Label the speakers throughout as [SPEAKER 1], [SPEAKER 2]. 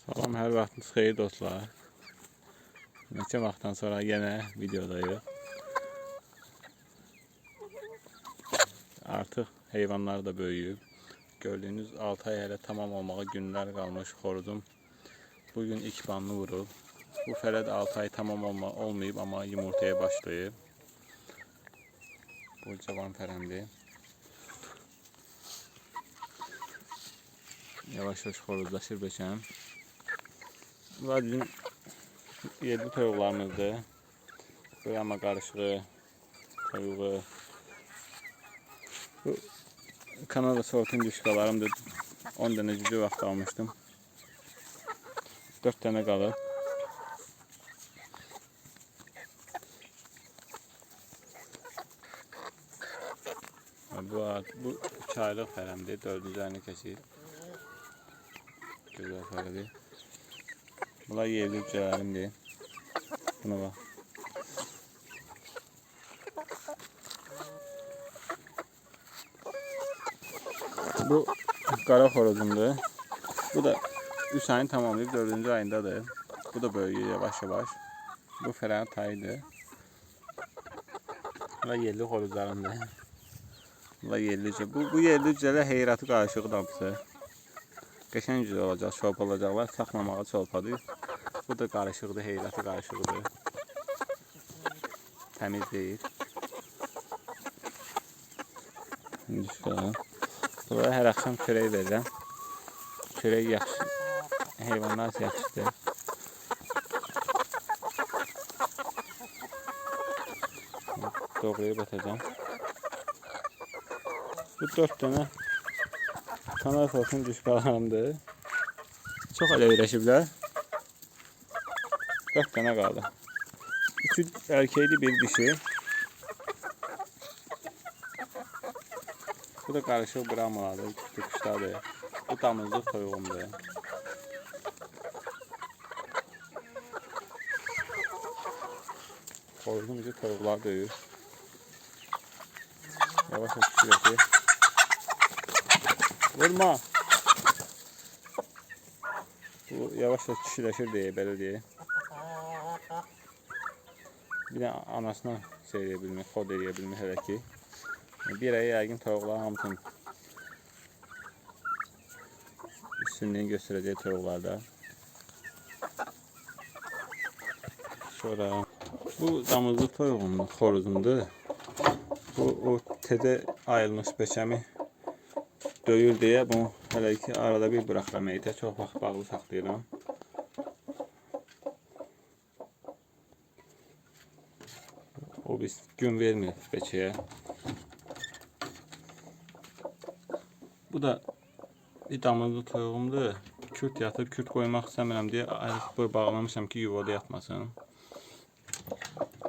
[SPEAKER 1] Salam, hər vaxtınız xeyir dostlar. Neçə vaxtdan sonra yenə videodayıq. Artıq heyvanlar da böyüyüb. Gördüyünüz 6 ay hələ tamam olmağa günlər qalmış xoruzum. Bugün ilk banlı vurub. Bu fərəd 6 ay tamam olma, olmayıb amma yumurtaya başlayıb. Bu cavan fərəmdir. Yavaş yavaş xoruzlaşır beçəm. Bunlar bizim yerli toyuqlarımızdır. Boyama qarışığı, toyuğu. Bu Kanada sortum düşkalarımdır. 10 dənə cücü vaxt almışdım. 4 dənə qalıb. Bu, bu 3 aylıq fərəmdir. 4-cü ayını keçir. Gözəl fərədir. Bunlar yerli cücələrimdir. Buna bax. Bu qara xorozumdur. Bu da 3 ayını tamamlayıb 4-cü ayındadır. Bu da böyüyür yavaş yavaş. Bu fərənin tayıdır. Bunlar yerli xoruzlarımdır. Bunlar yerli cücə. Bu, bu yerli cücələr heyratı qarışıqdır hamısı. Qəşəng cücə olacaq, çolpa olacaqlar. Saxlamağa çolpadır. Bu da qarışıqdır, heyratı qarışıqdır. Təmiz deyil. Buraya hər axşam çörək verirəm. Çörək yaxşı. Heyvanlar yaxşıdır. Doğrayıb atacağım. Bu dört dənə kanal sorsun düşqalarımdır. Çox elə öyrəşiblər. Dört dənə qaldı. Üçü erkekli bir dişi. Bu da karışık brahmalardır, kuşlardır. Bu damızlıq toyuğumdur. Xoruzun bizi toyuqlar döyür. Yavaş yavaş kişiləşir. Vurma! Bu yavaş yavaş kişiləşir deyə, belə deyə. Bir də anasına şey edə bilmir, xod edə bilmir hələ ki. Bir ay yəqin toyuqlar hamısının üstünlüğünü göstərəcək toyuqlarda. Sonra bu damızlı toyuğumdur, xoruzumdur. Bu o təzə ayılmış beçəmi döyür deyə bunu hələ ki arada bir buraxıram evdə. Çox vaxt bağlı saxlayıram. O biz gün vermir beçəyə. Bu da bir damızlı toyuğumdur. Kürt yatıb, kürt qoymaq istəmirəm deyə ayrı boy bağlamışam ki, yuvada yatmasın.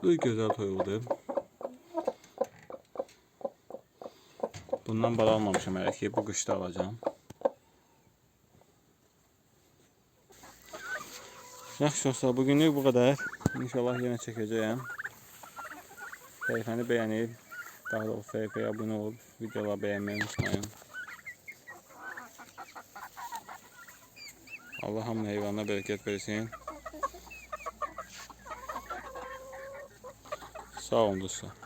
[SPEAKER 1] Bu gözəl toyuqdur. Bundan bala almamışam hələ ki, bu qışda alacağam. Yaxşı dostlar, bugünlük bu qədər. İnşallah yenə çəkəcəyəm. Səhifəni bəyənib, daha doğrusu səhifəyə abunə olub, videoları bəyənməyi unutmayın. Allah hamı heyvanına bereket versin. Sağ olun dostlar.